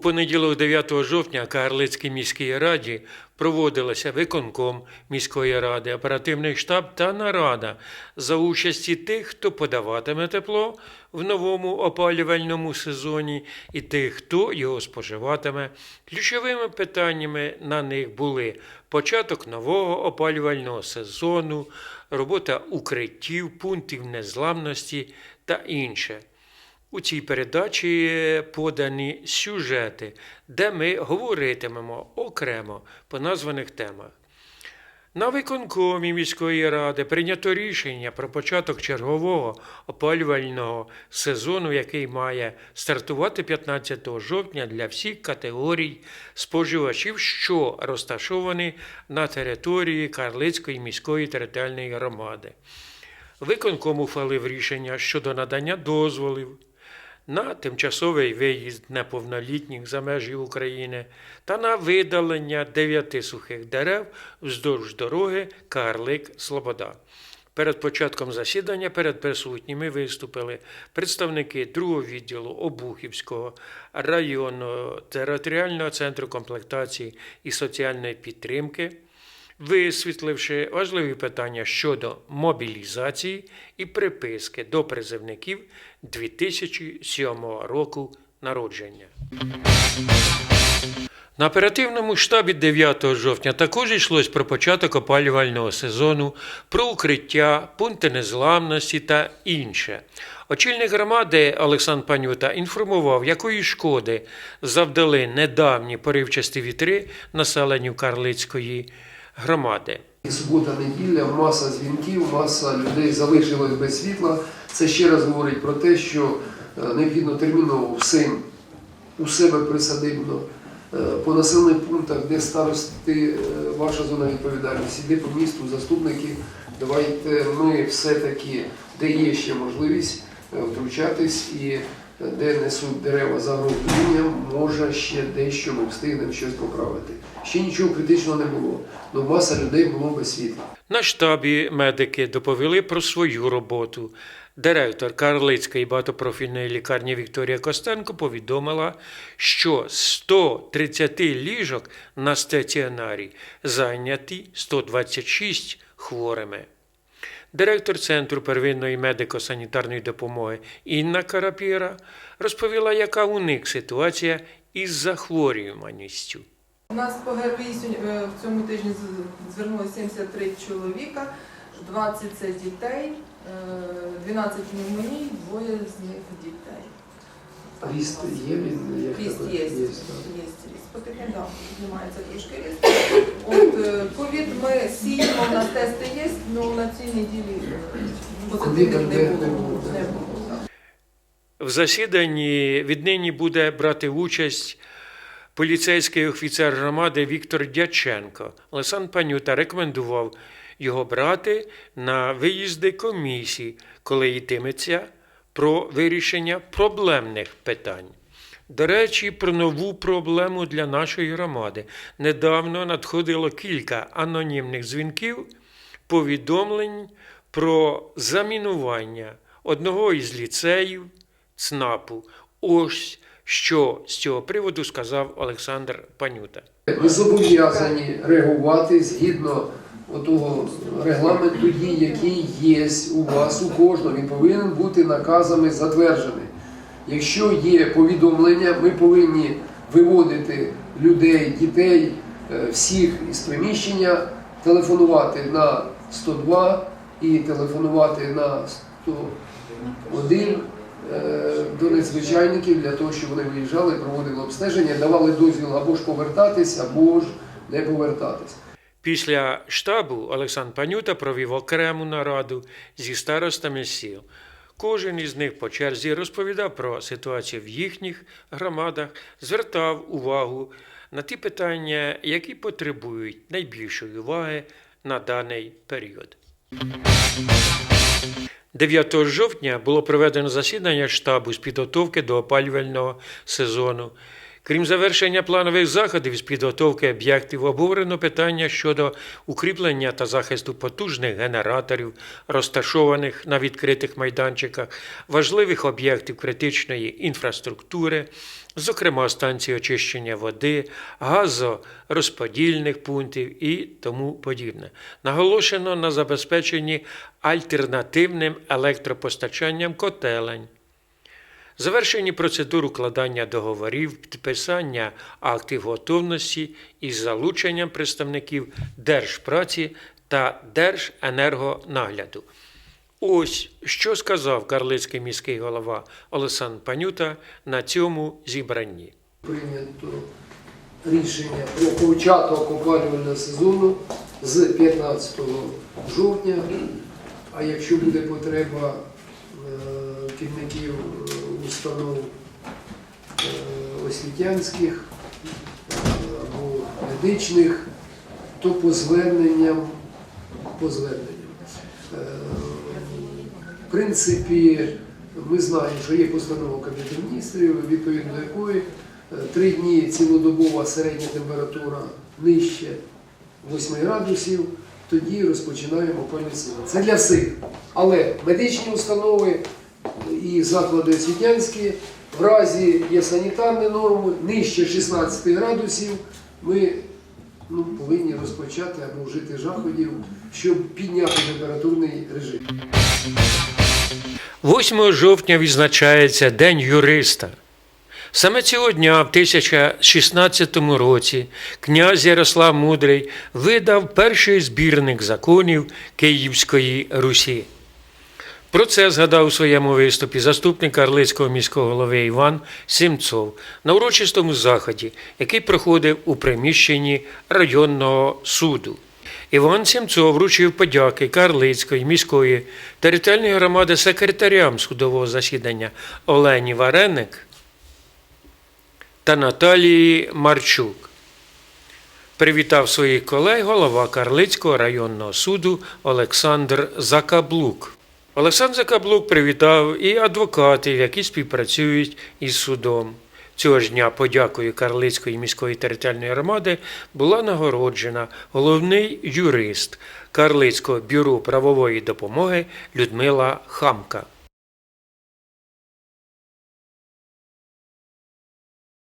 понеділок 9 жовтня Кагарлицькій міській раді проводилася виконком міської ради, оперативний штаб та нарада за участі тих, хто подаватиме тепло в новому опалювальному сезоні, і тих, хто його споживатиме. Ключовими питаннями на них були початок нового опалювального сезону, робота укриттів, пунктів незламності та інше. У цій передачі подані сюжети, де ми говоритимемо окремо по названих темах. На виконкомі міської ради прийнято рішення про початок чергового опалювального сезону, який має стартувати 15 жовтня для всіх категорій споживачів, що розташовані на території Карлицької міської територіальної громади. Виконком ухвалив рішення щодо надання дозволів на тимчасовий виїзд неповнолітніх за межі України та на видалення дев'яти сухих дерев вздовж дороги Карлик Слобода. Перед початком засідання перед присутніми виступили представники другого відділу Обухівського районного територіального центру комплектації і соціальної підтримки висвітливши важливі питання щодо мобілізації і приписки до призивників 2007 року народження. На оперативному штабі 9 жовтня також йшлось про початок опалювального сезону, про укриття, пункти незламності та інше. Очільник громади Олександр Панюта інформував, якої шкоди завдали недавні поривчасті вітри населенню Карлицької громади. І Субота, неділя, маса дзвінків, маса людей залишилось без світла. Це ще раз говорить про те, що е, необхідно терміново всім у себе присадибно е, по населених пунктах, де старости, е, ваша зона відповідальності, де по місту заступники. Давайте ми все-таки, де є ще можливість втручатись і де несуть дерева загрозу людям, може ще дещо ми встигнемо щось поправити. Ще нічого критичного не було, але маса людей було без світла. На штабі медики доповіли про свою роботу. Директор Карлицької багатопрофільної лікарні Вікторія Костенко повідомила, що з 130 ліжок на стаціонарі зайняті 126 хворими. Директор Центру первинної медико-санітарної допомоги Інна Карапіра розповіла, яка у них ситуація із захворюваністю. У нас по ГРВІ е, в цьому тижні звернулося 73 чоловіка, 20 це дітей, е, 12 пневмоній, двоє з них дітей. Ріст є він? як Ріст тебе? є, є Є, ріст. Потихеньку піднімається трошки ріст. От е, ковід ми сіємо, у нас тести є, але на цій неділі е, позитивних не було. Не було. В засіданні віднині буде брати участь поліцейський офіцер громади Віктор Дяченко. Олександр Панюта рекомендував його брати на виїзди комісій, коли йтиметься про вирішення проблемних питань. До речі, про нову проблему для нашої громади. Недавно надходило кілька анонімних дзвінків, повідомлень про замінування одного із ліцеїв ЦНАПу. Ось що з цього приводу сказав Олександр Панюта. Ви зобов'язані реагувати згідно того регламенту дій, який є у вас, у кожного. Він повинен бути наказами затверджений. Якщо є повідомлення, ми повинні виводити людей, дітей, е, всіх із приміщення, телефонувати на 102 і телефонувати на 101 е, до надзвичайників для того, щоб вони виїжджали, проводили обстеження, давали дозвіл або ж повертатись, або ж не повертатись. Після штабу Олександр Панюта провів окрему нараду зі старостами сіл. Кожен із них по черзі розповідав про ситуацію в їхніх громадах, звертав увагу на ті питання, які потребують найбільшої уваги на даний період. 9 жовтня було проведено засідання штабу з підготовки до опалювального сезону. Крім завершення планових заходів з підготовки об'єктів, обговорено питання щодо укріплення та захисту потужних генераторів, розташованих на відкритих майданчиках, важливих об'єктів критичної інфраструктури, зокрема станції очищення води, газорозподільних пунктів і тому подібне. Наголошено на забезпеченні альтернативним електропостачанням котелень. Завершені процедур укладання договорів, підписання актів готовності із залученням представників Держпраці та Держенергонагляду. Ось що сказав Карлицький міський голова Олександр Панюта на цьому зібранні. Прийнято рішення про початок опалювального сезону з 15 жовтня. А якщо буде потреба е, керівників е, установ е, освітянських або медичних, то по зверненням, по зверненням. Е, В принципі, ми знаємо, що є постанова Кабінету міністрів, відповідно до якої е, три дні цілодобова середня температура нижче 8 градусів, тоді розпочинаємо опалювальний сезон. Це для всіх. Але медичні установи і заклади освітянські, в разі є санітарні норми, нижче 16 градусів, ми ну, повинні розпочати або вжити заходів, щоб підняти температурний режим. 8 жовтня відзначається День юриста. Саме цього дня, в 1016 році, князь Ярослав Мудрий видав перший збірник законів Київської Русі. Про це згадав у своєму виступі заступник Карлицького міського голови Іван Сімцов на урочистому заході, який проходив у приміщенні районного суду. Іван Сімцов вручив подяки Карлицької міської територіальної громади секретарям судового засідання Олені Вареник та Наталії Марчук. Привітав своїх колег голова Карлицького районного суду Олександр Закаблук. Олександр Закаблук привітав і адвокатів, які співпрацюють із судом. Цього ж дня подякою Карлицької міської територіальної громади була нагороджена головний юрист Карлицького бюро правової допомоги Людмила Хамка.